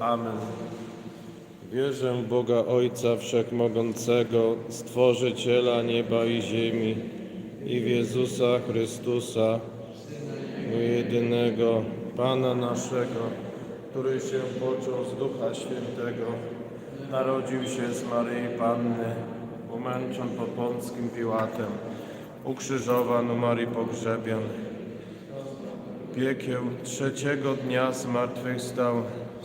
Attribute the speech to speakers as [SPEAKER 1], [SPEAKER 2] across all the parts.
[SPEAKER 1] Amen.
[SPEAKER 2] Wierzę w Boga Ojca Wszechmogącego, Stworzyciela nieba i ziemi i w Jezusa Chrystusa, jedynego Pana naszego,
[SPEAKER 1] który się począł z Ducha Świętego, narodził się z Maryi Panny, umęczon pod Pąckim Piłatem, ukrzyżowan, umarł i pogrzebion. Piekieł trzeciego dnia zmartwychwstał,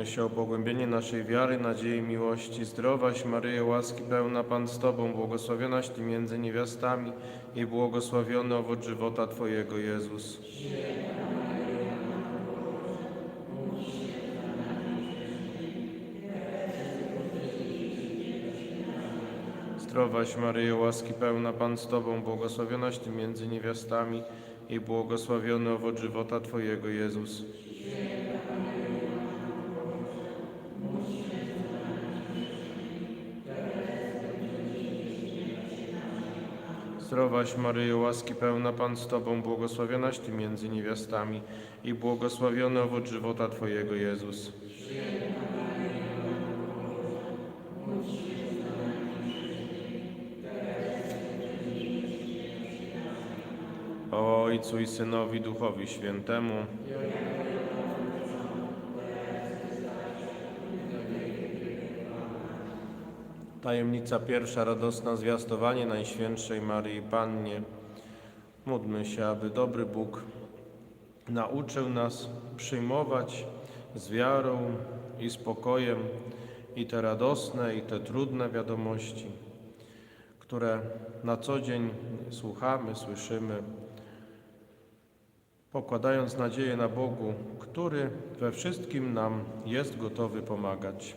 [SPEAKER 1] Módlmy się o pogłębienie naszej wiary, nadziei, miłości. Zdrowaś Maryjo, łaski pełna Pan z Tobą, błogosławionaś Ty między niewiastami i błogosławiony owoc żywota Twojego, Jezus. Zdrowaś Maryjo, łaski pełna Pan z Tobą, błogosławionaś Ty między niewiastami i błogosławiony owoc żywota Twojego, Jezus. Zdrowaś Maryjo, łaski pełna Pan z Tobą, błogosławionaś Ty między niewiastami i błogosławiony owoc żywota Twojego, Jezus. O Ojcu i Synowi Duchowi Świętemu. Tajemnica pierwsza, radosna zwiastowanie Najświętszej Maryi Pannie. Módlmy się, aby dobry Bóg nauczył nas przyjmować z wiarą i spokojem i te radosne, i te trudne wiadomości, które na co dzień słuchamy, słyszymy, pokładając nadzieję na Bogu, który we wszystkim nam jest gotowy pomagać.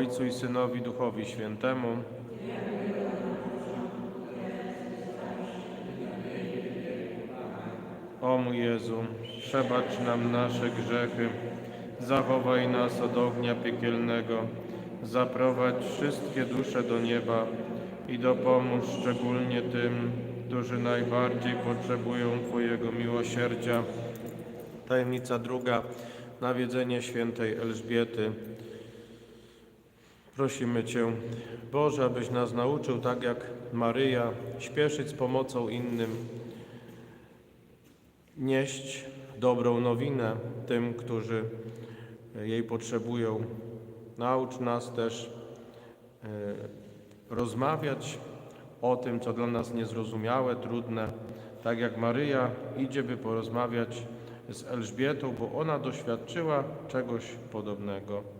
[SPEAKER 1] Ojcu i Synowi, Duchowi Świętemu. O mój Jezu, przebacz nam nasze grzechy, zachowaj nas od ognia piekielnego, zaprowadź wszystkie dusze do nieba i dopomóż szczególnie tym, którzy najbardziej potrzebują Twojego miłosierdzia. Tajemnica druga, nawiedzenie świętej Elżbiety. Prosimy Cię, Boże, abyś nas nauczył, tak jak Maryja, śpieszyć z pomocą innym, nieść dobrą nowinę tym, którzy jej potrzebują. Naucz nas też e, rozmawiać o tym, co dla nas niezrozumiałe, trudne, tak jak Maryja idzie, by porozmawiać z Elżbietą, bo ona doświadczyła czegoś podobnego.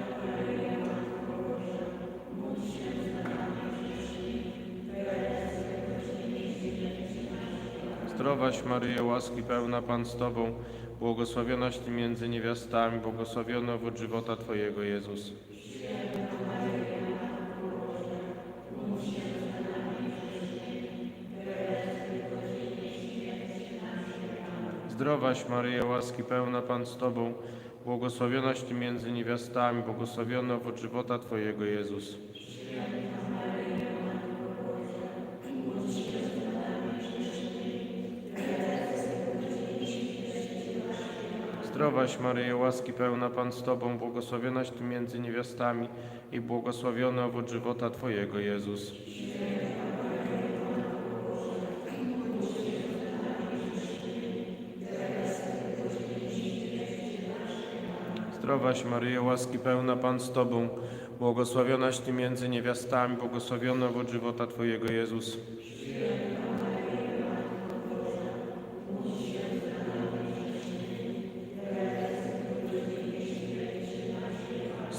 [SPEAKER 1] Zdrowaś Maryjo, łaski pełna Pan z Tobą, błogosławionaś Ty między niewiastami, błogosławiony owoc żywota Twojego Jezus. Zdrowaś Maryjo, łaski pełna Pan z Tobą, błogosławionaś Ty między niewiastami, błogosławiony owoc żywota Twojego Jezus. Zdrowaś Maryjo, łaski pełna Pan z Tobą, błogosławionaś Ty między niewiastami i błogosławiony owoc żywota Twojego Jezus. Zdrowaś Maryjo, łaski pełna Pan z Tobą, błogosławionaś Ty między niewiastami, błogosławiony owoc żywota Twojego Jezus.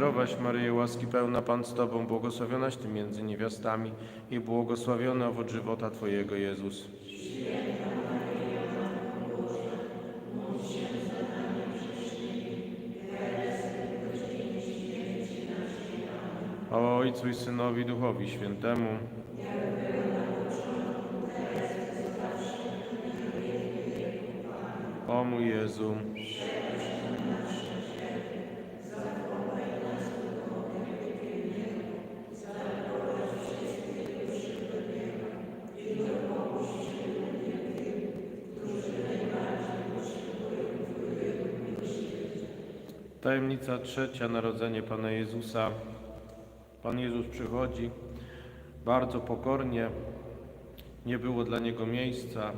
[SPEAKER 1] Zdrowaś Maryjo, łaski pełna Pan z Tobą, błogosławionaś Ty między niewiastami i błogosławiony owoc żywota Twojego Jezus. O Ojcu i Synowi, Duchowi Świętemu. O mój Jezu, tajemnica trzecia, narodzenie Pana Jezusa. Pan Jezus przychodzi bardzo pokornie, nie było dla Niego miejsca,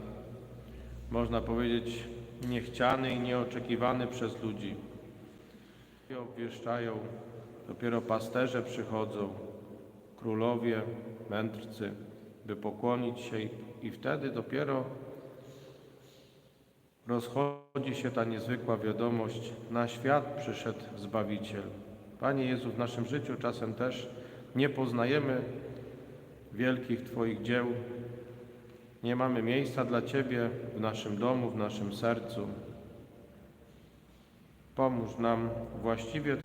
[SPEAKER 1] można powiedzieć niechciany i nieoczekiwany przez ludzi. I obwieszczają, dopiero pasterze przychodzą, królowie, mędrcy, by pokłonić się i, wtedy dopiero rozchodzi się ta niezwykła wiadomość, na świat przyszedł Zbawiciel. Panie Jezu, w naszym życiu czasem też nie poznajemy wielkich Twoich dzieł, nie mamy miejsca dla Ciebie w naszym domu, w naszym sercu. Pomóż nam właściwie,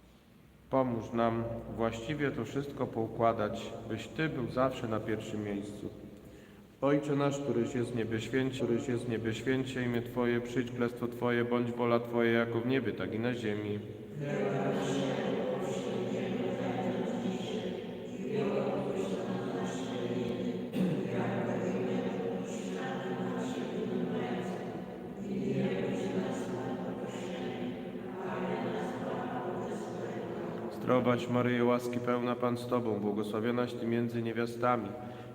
[SPEAKER 1] pomóż nam właściwie to wszystko poukładać, byś Ty był zawsze na pierwszym miejscu. Ojcze nasz, któryś jest w niebie któryś jest w niebie święcie, imię Twoje, przyjdź królestwo Twoje, bądź wola Twoja jako w niebie, tak i na ziemi. Zdrowaś Maryjo, łaski pełna Pan z Tobą, błogosławionaś Ty między niewiastami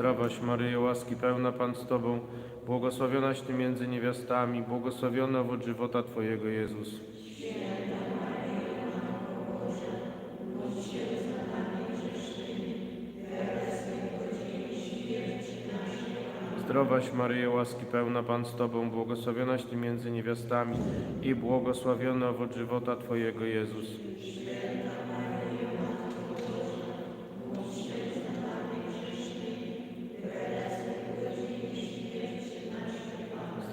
[SPEAKER 1] Zdrowaś Maryjo, łaski pełna Pan z Tobą, błogosławionaś Ty między niewiastami, błogosławiony owoc żywota Twojego Jezus. Zdrowaś Maryjo, łaski pełna Pan z Tobą, błogosławionaś Ty między niewiastami i błogosławiony owoc żywota Twojego Jezus.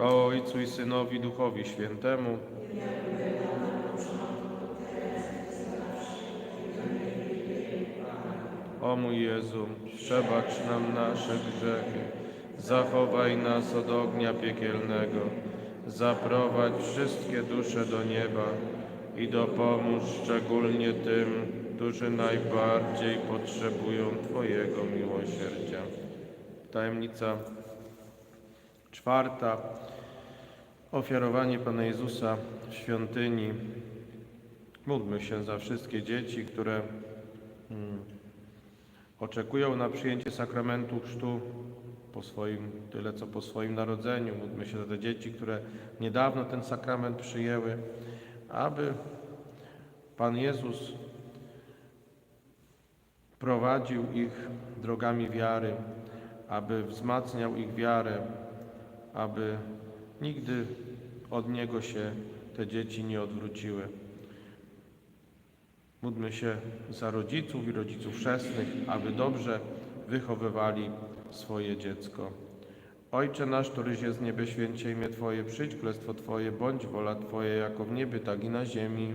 [SPEAKER 1] O Ojcu i Synowi Duchowi Świętemu. O mój Jezu, przebacz nam nasze grzechy, zachowaj nas od ognia piekielnego, zaprowadź wszystkie dusze do nieba i dopomóż szczególnie tym, którzy najbardziej potrzebują Twojego miłosierdzia. Tajemnica czwarta. ofiarowanie Pana Jezusa w świątyni. Módlmy się za wszystkie dzieci, które mm, oczekują na przyjęcie sakramentu chrztu po swoim, tyle co po swoim narodzeniu. Módlmy się za te dzieci, które niedawno ten sakrament przyjęły, aby Pan Jezus prowadził ich drogami wiary, aby wzmacniał ich wiarę, aby nigdy od Niego się te dzieci nie odwróciły. Módlmy się za rodziców i rodziców chrzestnych, aby dobrze wychowywali swoje dziecko. Ojcze nasz, któryś jest w niebie, święcie imię Twoje, przyjdź królestwo Twoje, bądź wola Twoja, jako w niebie, tak i na ziemi.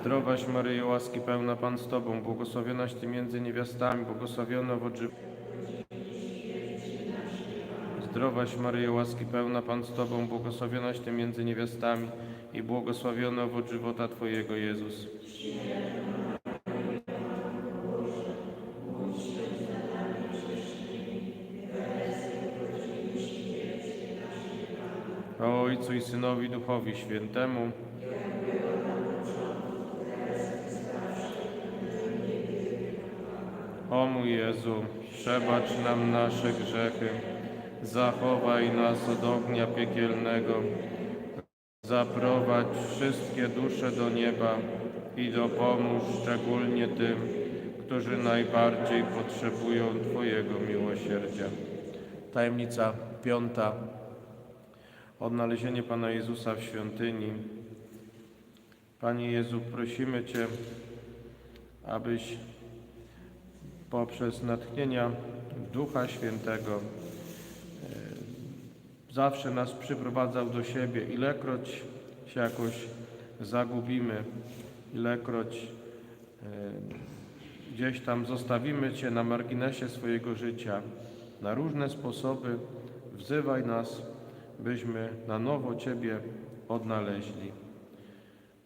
[SPEAKER 1] Zdrowaś Maryjo, łaski pełna Pan z Tobą, błogosławionaś Ty między niewiastami, błogosławiony owoc żywota. Zdrowaś Maryjo, łaski pełna Pan z Tobą, błogosławionaś Ty między niewiastami i błogosławiony owoc żywota Twojego Jezus. Ojcu i Synowi Duchowi Świętemu, Mój Jezu, przebacz nam nasze grzechy, zachowaj nas od ognia piekielnego, zaprowadź wszystkie dusze do nieba i dopomóż szczególnie tym, którzy najbardziej potrzebują Twojego miłosierdzia. Tajemnica piąta. Odnalezienie Pana Jezusa w świątyni. Panie Jezu, prosimy Cię, abyś poprzez natchnienia Ducha Świętego e, zawsze nas przyprowadzał do siebie, ilekroć się jakoś zagubimy, ilekroć e, gdzieś tam zostawimy Cię na marginesie swojego życia, na różne sposoby wzywaj nas, byśmy na nowo Ciebie odnaleźli.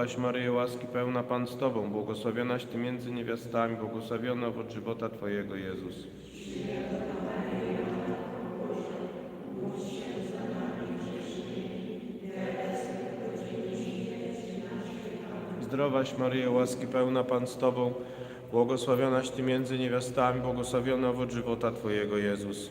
[SPEAKER 1] Zdrowaś Maryjo, łaski pełna Pan z Tobą, błogosławionaś Ty między niewiastami, błogosławiony owoc żywota Twojego Jezus. Zdrowaś Maryjo, łaski pełna Pan z Tobą, błogosławionaś Ty między niewiastami, błogosławiony owoc żywota Twojego Jezus.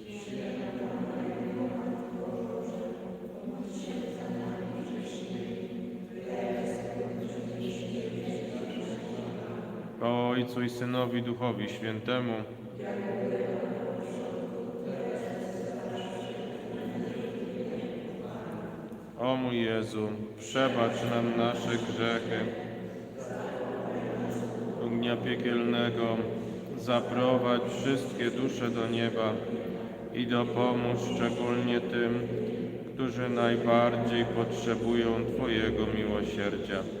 [SPEAKER 1] Ojcu i Synowi Duchowi Świętemu. O mój Jezu, przebacz nam nasze grzechy, ognia piekielnego, zaprowadź wszystkie dusze do nieba i dopomóż szczególnie tym, którzy najbardziej potrzebują Twojego miłosierdzia.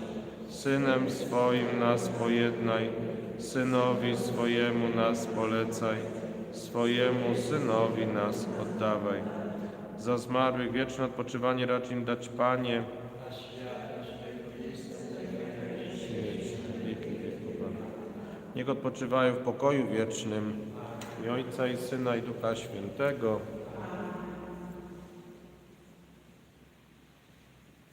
[SPEAKER 1] Synem swoim nas pojednaj, synowi swojemu nas polecaj, swojemu synowi nas oddawaj. Za zmarłych wieczne odpoczywanie racz im dać, Panie. Niech odpoczywają w pokoju wiecznym i Ojca i Syna i Ducha Świętego.